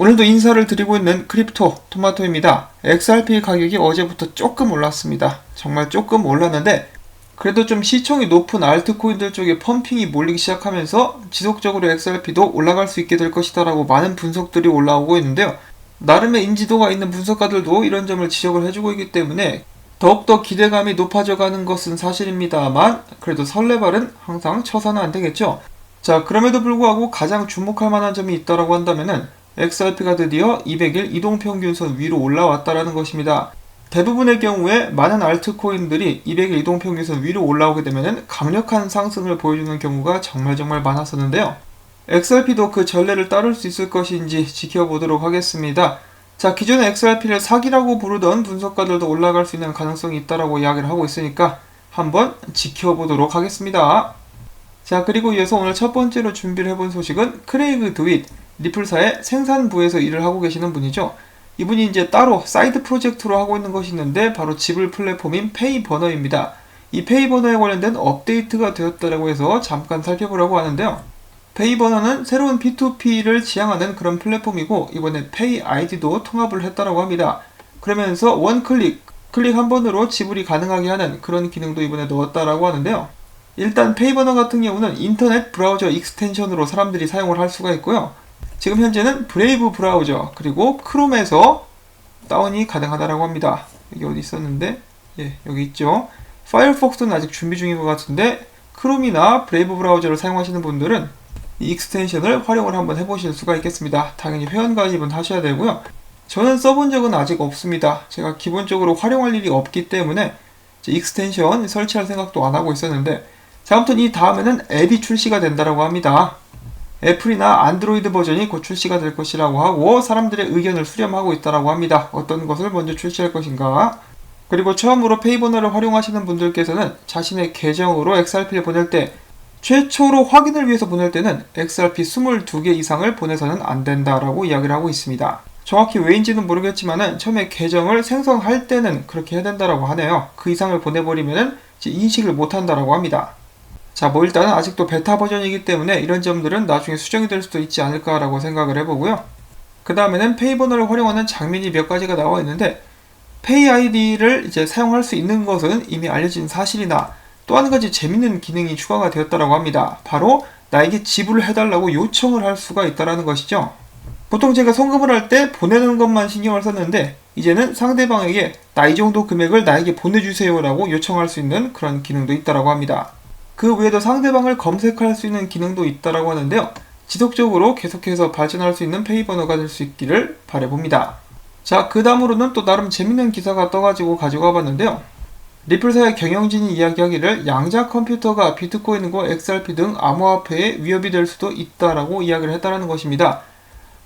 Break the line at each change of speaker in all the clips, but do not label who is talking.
오늘도 인사를 드리고 있는 크립토 토마토입니다. XRP 가격이 어제부터 조금 올랐습니다. 정말 조금 올랐는데 그래도 좀 시총이 높은 알트코인들 쪽에 펌핑이 몰리기 시작하면서 지속적으로 XRP도 올라갈 수 있게 될 것이다라고 많은 분석들이 올라오고 있는데요. 나름의 인지도가 있는 분석가들도 이런 점을 지적을 해주고 있기 때문에 더욱더 기대감이 높아져 가는 것은 사실입니다만 그래도 설레발은 항상 쳐서는 안 되겠죠. 자, 그럼에도 불구하고 가장 주목할 만한 점이 있다라고 한다면은 XRP가 드디어 200일 이동평균선 위로 올라왔다라는 것입니다. 대부분의 경우에 많은 알트코인들이 200일 이동평균선 위로 올라오게 되면은 강력한 상승을 보여주는 경우가 정말 정말 많았었는데요. XRP도 그 전례를 따를 수 있을 것인지 지켜보도록 하겠습니다. 자, 기존에 XRP를 사기라고 부르던 분석가들도 올라갈 수 있는 가능성이 있다라고 이야기를 하고 있으니까 한번 지켜보도록 하겠습니다. 자, 그리고 이어서 오늘 첫 번째로 준비를 해본 소식은 크레이그 드윗, 리플사의 생산부에서 일을 하고 계시는 분이죠. 이분이 이제 따로 사이드 프로젝트로 하고 있는 것이 있는데 바로 지불 플랫폼인 페이버너입니다. 이 페이버너에 관련된 업데이트가 되었다라고 해서 잠깐 살펴보려고 하는데요. 페이버너는 새로운 P2P를 지향하는 그런 플랫폼이고 이번에 페이 아이디도 통합을 했다라고 합니다. 그러면서 원 클릭, 클릭 한 번으로 지불이 가능하게 하는 그런 기능도 이번에 넣었다라고 하는데요. 일단 페이버너 같은 경우는 인터넷 브라우저 익스텐션으로 사람들이 사용을 할 수가 있고요. 지금 현재는 브레이브 브라우저 그리고 크롬에서 다운이 가능하다라고 합니다. 여기 어디 있었는데? 예, 여기 있죠. 파이어폭스는 아직 준비 중인 것 같은데 크롬이나 브레이브 브라우저를 사용하시는 분들은 이 익스텐션을 활용을 한번 해보실 수가 있겠습니다. 당연히 회원 가입은 하셔야 되고요. 저는 써본 적은 아직 없습니다. 제가 기본적으로 활용할 일이 없기 때문에 익스텐션 설치할 생각도 안 하고 있었는데 자, 아무튼 이 다음에는 앱이 출시가 된다라고 합니다. 애플이나 안드로이드 버전이 곧 출시가 될 것이라고 하고 사람들의 의견을 수렴하고 있다라고 합니다. 어떤 것을 먼저 출시할 것인가? 그리고 처음으로 페이버너를 활용하시는 분들께서는 자신의 계정으로 XRP를 보낼 때 최초로 확인을 위해서 보낼 때는 XRP 22개 이상을 보내서는 안 된다라고 이야기를 하고 있습니다. 정확히 왜인지는 모르겠지만은 처음에 계정을 생성할 때는 그렇게 해야 된다라고 하네요. 그 이상을 보내버리면은 인식을 못 한다라고 합니다. 자, 뭐 일단은 아직도 베타 버전이기 때문에 이런 점들은 나중에 수정이 될 수도 있지 않을까라고 생각을 해보고요. 그 다음에는 페이버너를 활용하는 장면이 몇 가지가 나와 있는데 페이 아이디를 이제 사용할 수 있는 것은 이미 알려진 사실이나 또 한 가지 재밌는 기능이 추가가 되었다고 합니다. 바로 나에게 지불을 해달라고 요청을 할 수가 있다는 것이죠. 보통 제가 송금을 할 때 보내는 것만 신경을 썼는데 이제는 상대방에게 나 이 정도 금액을 나에게 보내주세요라고 요청할 수 있는 그런 기능도 있다고 합니다. 그 외에도 상대방을 검색할 수 있는 기능도 있다라고 하는데요. 지속적으로 계속해서 발전할 수 있는 페이버너가 될 수 있기를 바래봅니다. 자, 그 다음으로는 또 나름 재밌는 기사가 떠가지고 가져가 봤는데요. 리플사의 경영진이 이야기하기를 양자 컴퓨터가 비트코인과 XRP 등 암호화폐에 위협이 될 수도 있다라고 이야기를 했다라는 것입니다.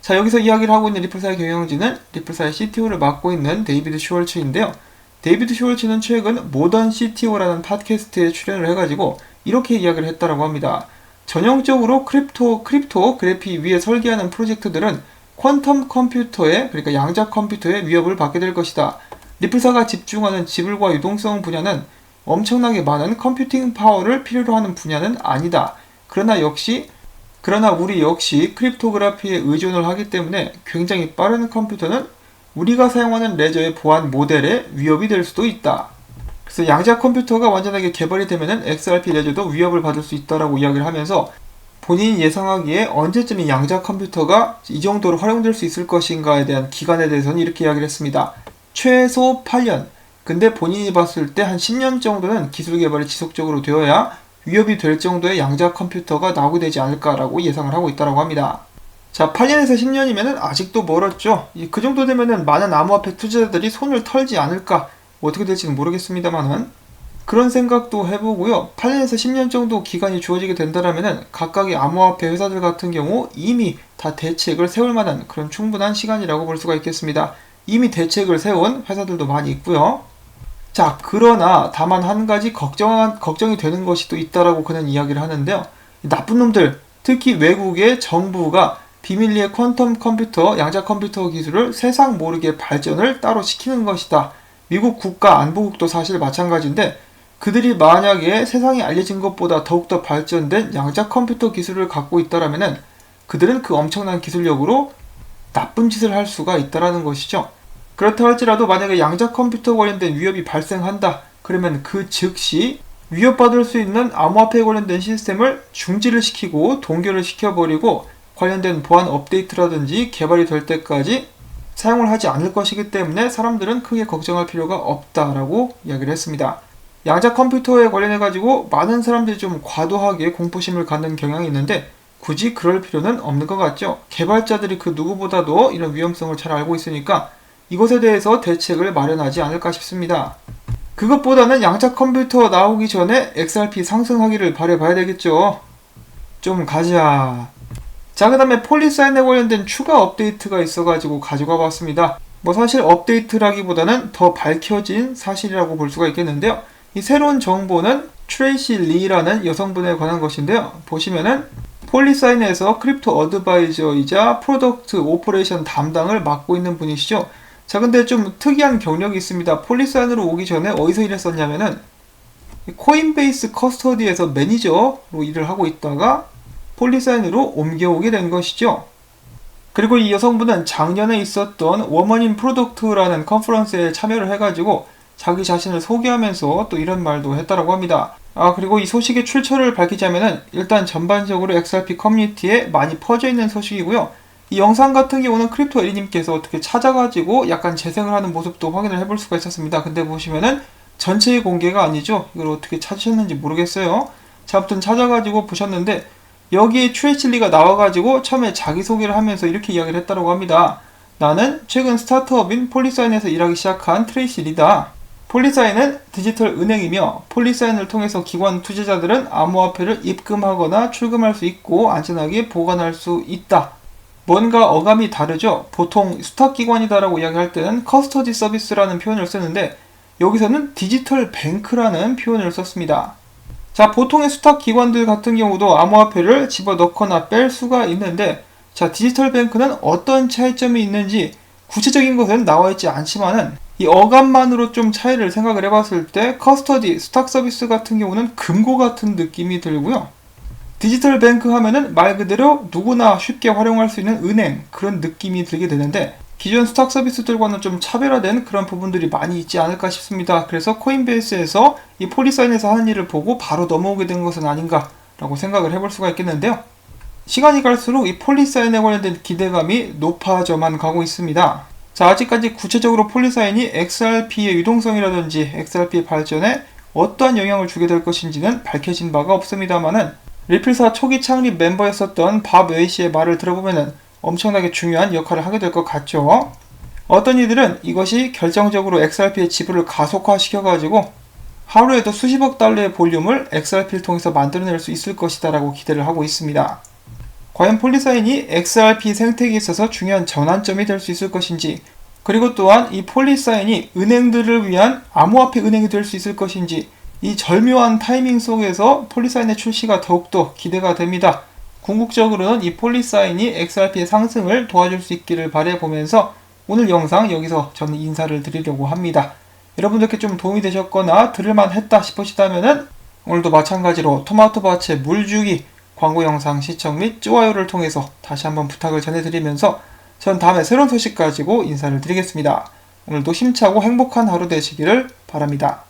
자, 여기서 이야기를 하고 있는 리플사의 경영진은 리플사의 CTO를 맡고 있는 데이비드 슈월츠인데요. 데이비드 슈월츠는 최근 모던 CTO라는 팟캐스트에 출연을 해가지고 이렇게 이야기를 했다라고 합니다. 전형적으로 크립토, 크립토 그래피 위에 설계하는 프로젝트들은 퀀텀 컴퓨터에, 그러니까 양자 컴퓨터에 위협을 받게 될 것이다. 리플사가 집중하는 지불과 유동성 분야는 엄청나게 많은 컴퓨팅 파워를 필요로 하는 분야는 아니다. 그러나 역시, 그러나 우리 역시 크립토그래피에 의존을 하기 때문에 굉장히 빠른 컴퓨터는 우리가 사용하는 레저의 보안 모델에 위협이 될 수도 있다. 그래서 양자 컴퓨터가 완전하게 개발이 되면은 XRP 레저도 위협을 받을 수 있다라고 이야기를 하면서 본인이 예상하기에 언제쯤 이 양자 컴퓨터가 이 정도로 활용될 수 있을 것인가에 대한 기간에 대해서는 이렇게 이야기를 했습니다. 최소 8년. 근데 본인이 봤을 때 한 10년 정도는 기술 개발이 지속적으로 되어야 위협이 될 정도의 양자 컴퓨터가 나오게 되지 않을까라고 예상을 하고 있다고 합니다. 자, 8년에서 10년이면은 아직도 멀었죠. 그 정도 되면은 많은 암호화폐 투자자들이 손을 털지 않을까 뭐 어떻게 될지는 모르겠습니다만은 그런 생각도 해보고요. 8년에서 10년 정도 기간이 주어지게 된다면 각각의 암호화폐 회사들 같은 경우 이미 다 대책을 세울 만한 그런 충분한 시간이라고 볼 수가 있겠습니다. 이미 대책을 세운 회사들도 많이 있고요. 자, 그러나 다만 한 가지 걱정, 걱정이 되는 것이 또 있다라고 그는 이야기를 하는데요. 나쁜 놈들, 특히 외국의 정부가 비밀리에 퀀텀 컴퓨터, 양자 컴퓨터 기술을 세상 모르게 발전을 따로 시키는 것이다. 미국 국가 안보국도 사실 마찬가지인데 그들이 만약에 세상에 알려진 것보다 더욱더 발전된 양자 컴퓨터 기술을 갖고 있다라면은 그들은 그 엄청난 기술력으로 나쁜 짓을 할 수가 있다라는 것이죠. 그렇다 할지라도 만약에 양자 컴퓨터 관련된 위협이 발생한다. 그러면 그 즉시 위협받을 수 있는 암호화폐 관련된 시스템을 중지를 시키고 동결을 시켜버리고 관련된 보안 업데이트라든지 개발이 될 때까지 사용을 하지 않을 것이기 때문에 사람들은 크게 걱정할 필요가 없다라고 이야기를 했습니다. 양자 컴퓨터에 관련해 가지고 많은 사람들이 좀 과도하게 공포심을 갖는 경향이 있는데 굳이 그럴 필요는 없는 것 같죠. 개발자들이 그 누구보다도 이런 위험성을 잘 알고 있으니까 이것에 대해서 대책을 마련하지 않을까 싶습니다. 그것보다는 양자 컴퓨터 나오기 전에 XRP 상승하기를 바라봐야 되겠죠. 좀 가자. 자, 그 다음에 폴리사인에 관련된 추가 업데이트가 있어가지고 가져가 봤습니다. 뭐 사실 업데이트라기보다는 더 밝혀진 사실이라고 볼 수가 있겠는데요. 이 새로운 정보는 트레이시 리라는 여성분에 관한 것인데요. 보시면은 폴리사인에서 크립토 어드바이저이자 프로덕트 오퍼레이션 담당을 맡고 있는 분이시죠. 자, 근데 좀 특이한 경력이 있습니다. 폴리사인으로 오기 전에 어디서 일했었냐면은 코인베이스 커스터디에서 매니저로 일을 하고 있다가 폴리사인으로 옮겨오게 된 것이죠. 그리고 이 여성분은 작년에 있었던 워머인 프로덕트라는 컨퍼런스에 참여를 해가지고 자기 자신을 소개하면서 또 이런 말도 했다라고 합니다. 아, 그리고 이 소식의 출처를 밝히자면은 일단 전반적으로 XRP 커뮤니티에 많이 퍼져 있는 소식이고요. 이 영상 같은 경우는 크립토 에리님께서 어떻게 찾아가지고 약간 재생을 하는 모습도 확인을 해볼 수가 있었습니다. 근데 보시면은 전체의 공개가 아니죠. 이걸 어떻게 찾으셨는지 모르겠어요. 자, 아무튼 찾아가지고 보셨는데 여기에 트레이실리가 나와가지고 처음에 자기소개를 하면서 이렇게 이야기를 했다고 합니다. 나는 최근 스타트업인 폴리사인에서 일하기 시작한 트레이실리다. 폴리사인은 디지털 은행이며 폴리사인을 통해서 기관 투자자들은 암호화폐를 입금하거나 출금할 수 있고 안전하게 보관할 수 있다. 뭔가 어감이 다르죠? 보통 수탁 기관이다라고 이야기할 때는 커스터디 서비스라는 표현을 쓰는데 여기서는 디지털 뱅크라는 표현을 썼습니다. 자, 보통의 수탁 기관들 같은 경우도 암호화폐를 집어넣거나 뺄 수가 있는데, 자, 디지털 뱅크는 어떤 차이점이 있는지 구체적인 것은 나와 있지 않지만은 이 어감만으로 좀 차이를 생각을 해봤을 때 커스터디, 수탁 서비스 같은 경우는 금고 같은 느낌이 들고요. 디지털 뱅크 하면은 말 그대로 누구나 쉽게 활용할 수 있는 은행 그런 느낌이 들게 되는데 기존 스탁 서비스들과는 좀 차별화된 그런 부분들이 많이 있지 않을까 싶습니다. 그래서 코인베이스에서 이 폴리사인에서 하는 일을 보고 바로 넘어오게 된 것은 아닌가라고 생각을 해볼 수가 있겠는데요. 시간이 갈수록 이 폴리사인에 관련된 기대감이 높아져만 가고 있습니다. 자, 아직까지 구체적으로 폴리사인이 XRP의 유동성이라든지 XRP 발전에 어떠한 영향을 주게 될 것인지는 밝혀진 바가 없습니다만은 리필사 초기 창립 멤버였었던 밥 웨이시의 말을 들어보면은 엄청나게 중요한 역할을 하게 될 것 같죠. 어떤 이들은 이것이 결정적으로 XRP의 지불을 가속화시켜가지고 하루에도 수십억 달러의 볼륨을 XRP를 통해서 만들어낼 수 있을 것이다라고 기대를 하고 있습니다. 과연 폴리사인이 XRP 생태계에 있어서 중요한 전환점이 될 수 있을 것인지, 그리고 또한 이 폴리사인이 은행들을 위한 암호화폐 은행이 될 수 있을 것인지, 이 절묘한 타이밍 속에서 폴리사인의 출시가 더욱더 기대가 됩니다. 궁극적으로는 이 폴리사인이 XRP의 상승을 도와줄 수 있기를 바라보면서 오늘 영상 여기서 저는 인사를 드리려고 합니다. 여러분들께 좀 도움이 되셨거나 들을만 했다 싶으시다면 오늘도 마찬가지로 토마토밭의 물주기 광고 영상 시청 및 좋아요를 통해서 다시 한번 부탁을 전해드리면서 전 다음에 새로운 소식 가지고 인사를 드리겠습니다. 오늘도 힘차고 행복한 하루 되시기를 바랍니다.